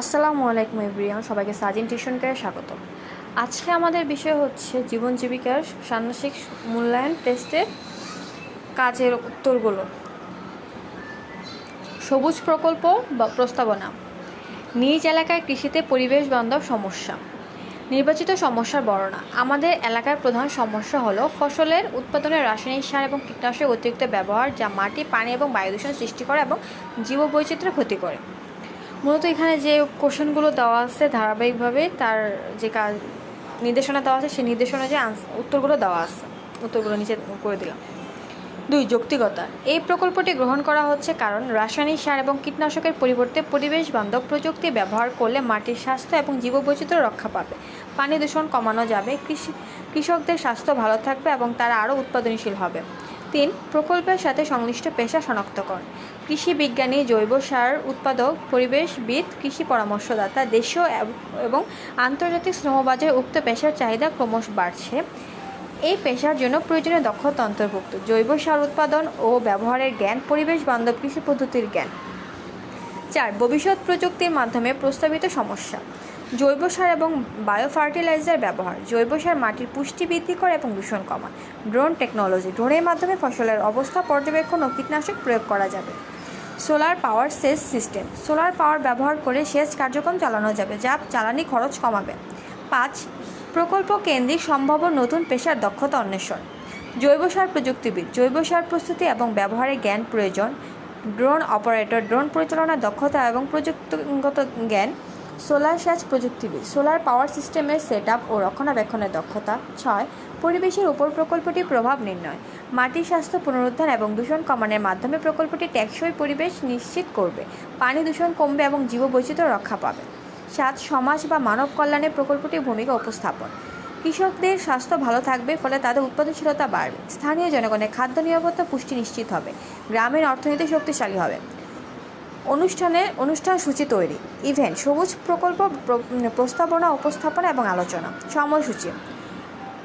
আসসালামু আলাইকুম এভরিয়ান সবাইকে সাজিন টিউশন কেয়ারে স্বাগত। আজকে আমাদের বিষয় হচ্ছে জীবন জীবিকার ষান্মাসিক মূল্যায়ন টেস্টের কাজের উত্তরগুলো। সবুজ প্রকল্প বা প্রস্তাবনা। নিজ এলাকায় কৃষিতে পরিবেশ বান্ধব সমস্যা। নির্বাচিত সমস্যার বর্ণনা। আমাদের এলাকার প্রধান সমস্যা হলো ফসলের উৎপাদনে রাসায়নিক সার এবং কীটনাশক অতিরিক্ত ব্যবহার, যা মাটি, পানি এবং বায়ু দূষণ সৃষ্টি করে এবং জীববৈচিত্র্য ক্ষতি করে। মূলত এখানে যে কোশ্চেনগুলো দেওয়া আছে ধারাবাহিকভাবে, তার যে কাজ নির্দেশনা দেওয়া আছে, সেই নির্দেশনা যে উত্তরগুলো দেওয়া আছে। উত্তরগুলো নিচে করে দিলাম। দুই, যৌক্তিকতা। এই প্রকল্পটি গ্রহণ করা হচ্ছে কারণ রাসায়নিক সার এবং কীটনাশকের পরিবর্তে পরিবেশ বান্ধব প্রযুক্তি ব্যবহার করলে মাটির স্বাস্থ্য এবং জীববৈচিত্র্য রক্ষা পাবে। পানি দূষণ কমানো যাবে, কৃষি কৃষকদের স্বাস্থ্য ভালো থাকবে এবং তারা আরও উৎপাদনশীল হবে। তিন, প্রকল্পের সাথে সংশ্লিষ্ট পেশা শনাক্তকরণ। কৃষি বিজ্ঞানী, জৈব সার উৎপাদক, পরিবেশবিদ, কৃষি পরামর্শদাতা, দেশীয় এবং আন্তর্জাতিক শ্রমবাজারে উক্ত পেশার চাহিদা ক্রমশ বাড়ছে। এই পেশার জন্য প্রয়োজনীয় দক্ষতা অন্তর্ভুক্ত। জৈব সার উৎপাদন ও ব্যবহারের জ্ঞান, পরিবেশ বান্ধব কৃষি পদ্ধতির জ্ঞান। চার ভবিষ্যৎ প্রযুক্তির মাধ্যমে প্রস্তাবিত সমস্যা। জৈব সার এবং বায়ো ফার্টিলাইজার ব্যবহার, জৈব সার মাটির পুষ্টি বৃদ্ধি করে এবং দূষণ কমায় ড্রোন টেকনোলজি ড্রোনের মাধ্যমে ফসলের অবস্থা, পর্যবেক্ষণ ও কীটনাশক প্রয়োগ করা যাবে। সোলার পাওয়ার সেচ সিস্টেম সোলার পাওয়ার ব্যবহার করে সেচ কার্যক্রম চালানো যাবে, যা জ্বালানি খরচ কমাবে। পাঁচ, প্রকল্প কেন্দ্রিক সম্ভাব্য নতুন পেশার দক্ষতা অন্বেষণ। জৈব সার প্রযুক্তিবিদ, জৈব সার প্রস্তুতি এবং ব্যবহারের জ্ঞান প্রয়োজন ড্রোন অপারেটর, ড্রোন পরিচালনার দক্ষতা এবং প্রযুক্তিগত জ্ঞান, সোলার সেচ প্রযুক্তিবিদ, সোলার পাওয়ার সিস্টেমের সেট আপ ও রক্ষণাবেক্ষণের দক্ষতা। ছয়, পরিবেশের উপর প্রকল্পটির প্রভাব নির্ণয়। মাটির স্বাস্থ্য পুনরুদ্ধার এবং দূষণ কমানোর মাধ্যমে প্রকল্পটি টেকসই পরিবেশ নিশ্চিত করবে। পানি দূষণ কমবে এবং জীববৈচিত্র্য রক্ষা পাবে। সাত, সমাজ বা মানব কল্যাণে প্রকল্পটির ভূমিকা উপস্থাপন। কৃষকদের স্বাস্থ্য ভালো থাকবে, ফলে তাদের উৎপাদনশীলতা বাড়বে। স্থানীয় জনগণের খাদ্য নিরাপত্তা পুষ্টি নিশ্চিত হবে, গ্রামের অর্থনীতি শক্তিশালী হবে। অনুষ্ঠানের অনুষ্ঠান সূচি তৈরি, ইভেন্ট, সবুজ প্রকল্প প্রস্তাবনা, উপস্থাপনা এবং আলোচনা, সময়সূচি।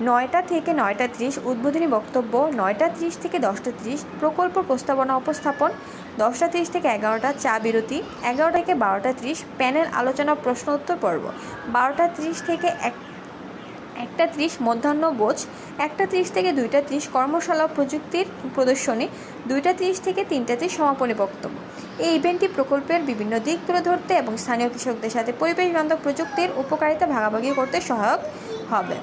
নয়টা থেকে নয়টা ত্রিশ, উদ্বোধনী বক্তব্য, নয়টা ত্রিশ থেকে দশটা ত্রিশ, প্রকল্প প্রস্তাবনা, উপস্থাপন, দশটা ত্রিশ থেকে এগারোটা, চা বিরতি, এগারোটা থেকে বারোটা ত্রিশ, প্যানেল আলোচনা প্রশ্ন উত্তর পর্ব, বারোটা ত্রিশ থেকে এক একটা ত্রিশ মধ্যাহ্ন বোঝ, একটা ত্রিশ থেকে দুইটা ত্রিশ কর্মশালা প্রযুক্তির প্রদর্শনী, দুইটা ত্রিশ থেকে তিনটা ত্রিশ সমাপনী বক্তব্য। এই ইভেন্টটি প্রকল্পের বিভিন্ন দিক তুলে ধরতে এবং স্থানীয় কৃষকদের সাথে পরিবেশবান্ধব প্রযুক্তির উপকারিতা ভাগাভাগি করতে সহায়ক হবে।